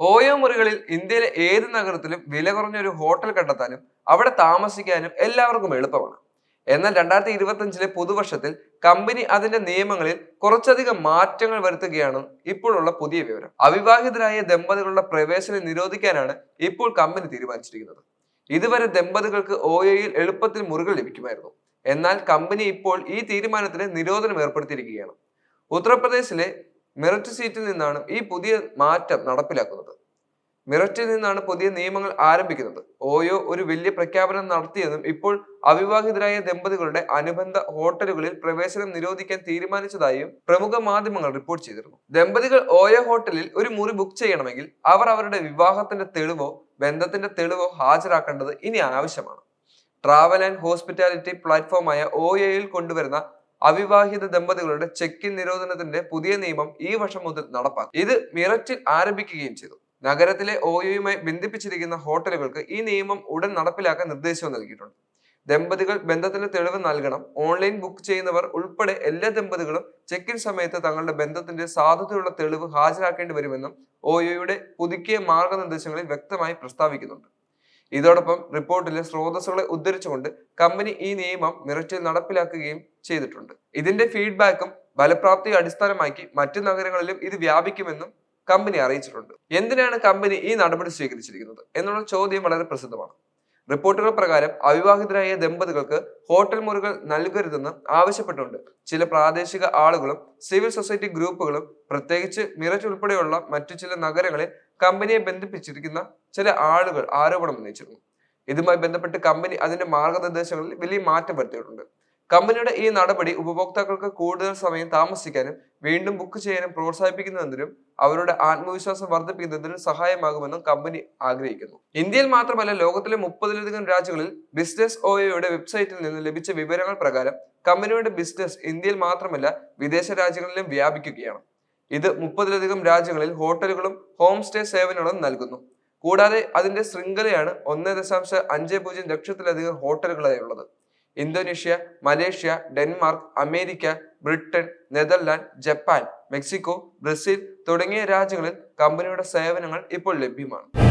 ഓയോ മുറികളിൽ ഇന്ത്യയിലെ ഏത് നഗരത്തിലും വില കുറഞ്ഞ ഒരു ഹോട്ടൽ കണ്ടെത്താനും അവിടെ താമസിക്കാനും എല്ലാവർക്കും എളുപ്പമാണ്. എന്നാൽ രണ്ടായിരത്തി ഇരുപത്തി പുതുവർഷത്തിൽ കമ്പനി അതിന്റെ നിയമങ്ങളിൽ കുറച്ചധികം മാറ്റങ്ങൾ വരുത്തുകയാണ് ഇപ്പോഴുള്ള പുതിയ വിവരം. അവിവാഹിതരായ ദമ്പതികളുടെ പ്രവേശനം നിരോധിക്കാനാണ് ഇപ്പോൾ കമ്പനി തീരുമാനിച്ചിരിക്കുന്നത്. ഇതുവരെ ദമ്പതികൾക്ക് ഓയോയിൽ എളുപ്പത്തിൽ മുറികൾ ലഭിക്കുമായിരുന്നു. എന്നാൽ കമ്പനി ഇപ്പോൾ ഈ തീരുമാനത്തിന് നിരോധനം ഏർപ്പെടുത്തിയിരിക്കുകയാണ്. ഉത്തർപ്രദേശിലെ മെറിറ്റ് സീറ്റിൽ നിന്നാണ് ഈ പുതിയ മാറ്റം നടപ്പിലാക്കുന്നത്. മിററ്റിൽ നിന്നാണ് പുതിയ നിയമങ്ങൾ ആരംഭിക്കുന്നത്. ഓയോ ഒരു വലിയ പ്രഖ്യാപനം നടത്തിയതും ഇപ്പോൾ അവിവാഹിതരായ ദമ്പതികളുടെ അനുബന്ധ ഹോട്ടലുകളിൽ പ്രവേശനം നിരോധിക്കാൻ തീരുമാനിച്ചതായും പ്രമുഖ മാധ്യമങ്ങൾ റിപ്പോർട്ട് ചെയ്തിരുന്നു. ദമ്പതികൾ ഓയോ ഹോട്ടലിൽ ഒരു മുറി ബുക്ക് ചെയ്യണമെങ്കിൽ അവർ അവരുടെ വിവാഹത്തിന്റെ തെളിവോ ബന്ധത്തിന്റെ തെളിവോ ഹാജരാക്കേണ്ടത് ഇനി ആവശ്യമാണ്. ട്രാവൽ ആൻഡ് ഹോസ്പിറ്റാലിറ്റി പ്ലാറ്റ്ഫോമായ ഓയോയിൽ കൊണ്ടുവരുന്ന അവിവാഹിത ദമ്പതികളുടെ ചെക്ക് ഇൻ നിരോധനത്തിന്റെ പുതിയ നിയമം ഈ വർഷം മുതൽ നടപ്പാക്കും. ഇത് മിററ്റിൽ ആരംഭിക്കുകയും ചെയ്തു. നഗരത്തിലെ ഓയോയുമായി ബന്ധിപ്പിച്ചിരിക്കുന്ന ഹോട്ടലുകൾക്ക് ഈ നിയമം ഉടൻ നടപ്പിലാക്കാൻ നിർദ്ദേശവും നൽകിയിട്ടുണ്ട്. ദമ്പതികൾ ബന്ധത്തിന്റെ തെളിവ് നൽകണം. ഓൺലൈൻ ബുക്ക് ചെയ്യുന്നവർ ഉൾപ്പെടെ എല്ലാ ദമ്പതികളും ചെക്ക് ഇൻ സമയത്ത് തങ്ങളുടെ ബന്ധത്തിന്റെ സാധുതയുള്ള തെളിവ് ഹാജരാക്കേണ്ടി വരുമെന്നും ഓയോയുടെ പുതുക്കിയ മാർഗനിർദ്ദേശങ്ങളിൽ വ്യക്തമായി പ്രസ്താവിക്കുന്നുണ്ട്. ഇതോടൊപ്പം റിപ്പോർട്ടിലെ സ്രോതസ്സുകളെ ഉദ്ധരിച്ചുകൊണ്ട് കമ്പനി ഈ നിയമം മിററ്റിൽ നടപ്പിലാക്കുകയും ചെയ്തിട്ടുണ്ട്. ഇതിന്റെ ഫീഡ്ബാക്കും ഫലപ്രാപ്തി അടിസ്ഥാനമാക്കി മറ്റു നഗരങ്ങളിലും ഇത് വ്യാപിക്കുമെന്നും കമ്പനി അറിയിച്ചിട്ടുണ്ട്. എന്തിനാണ് കമ്പനി ഈ നടപടി സ്വീകരിച്ചിരിക്കുന്നത്? എന്നുള്ള ചോദ്യം വളരെ പ്രസിദ്ധമാണ്. റിപ്പോർട്ടുകൾ പ്രകാരം അവിവാഹിതരായ ദമ്പതികൾക്ക് ഹോട്ടൽ മുറികൾ നൽകരുതെന്ന് ആവശ്യപ്പെട്ടുണ്ട് ചില പ്രാദേശിക ആളുകളും സിവിൽ സൊസൈറ്റി ഗ്രൂപ്പുകളും പ്രത്യേകിച്ച് മിററ്റ് ഉൾപ്പെടെയുള്ള മറ്റു ചില നഗരങ്ങളിൽ കമ്പനിയെ ബന്ധിപ്പിച്ചിരിക്കുന്ന ചില ആളുകൾ ആരോപണം ഉന്നയിച്ചിരുന്നു. ഇതുമായി ബന്ധപ്പെട്ട് കമ്പനി അതിന്റെ മാർഗനിർദ്ദേശങ്ങളിൽ വലിയ മാറ്റം വരുത്തിയിട്ടുണ്ട്. കമ്പനിയുടെ ഈ നടപടി ഉപഭോക്താക്കൾക്ക് കൂടുതൽ സമയം താമസിക്കാനും വീണ്ടും ബുക്ക് ചെയ്യാനും പ്രോത്സാഹിപ്പിക്കുന്നതിനും അവരുടെ ആത്മവിശ്വാസം വർദ്ധിപ്പിക്കുന്നതിനും സഹായമാകുമെന്നും കമ്പനി ആഗ്രഹിക്കുന്നു. ഇന്ത്യയിൽ മാത്രമല്ല ലോകത്തിലെ മുപ്പതിലധികം രാജ്യങ്ങളിൽ ബിസിനസ് ഓയോയുടെ വെബ്സൈറ്റിൽ നിന്ന് ലഭിച്ച വിവരങ്ങൾ പ്രകാരം കമ്പനിയുടെ ബിസിനസ് ഇന്ത്യയിൽ മാത്രമല്ല വിദേശ രാജ്യങ്ങളിലും വ്യാപിക്കുകയാണ്. ഇത് മുപ്പതിലധികം രാജ്യങ്ങളിൽ ഹോട്ടലുകളും ഹോം സ്റ്റേ സേവനങ്ങളും നൽകുന്നു. കൂടാതെ അതിന്റെ ശൃംഖലയാണ് ഒന്ന് ദശാംശം അഞ്ച് പൂജ്യം ലക്ഷത്തിലധികം ഹോട്ടലുകളായുള്ളത്. Indonesia Malaysia Denmark America Britain Netherland Japan Mexico Brazil തുടങ്ങിയ രാജ്യങ്ങളിൽ കമ്പനിയുടെ സേവനങ്ങൾ ഇപ്പോൾ ലഭ്യമാണ്.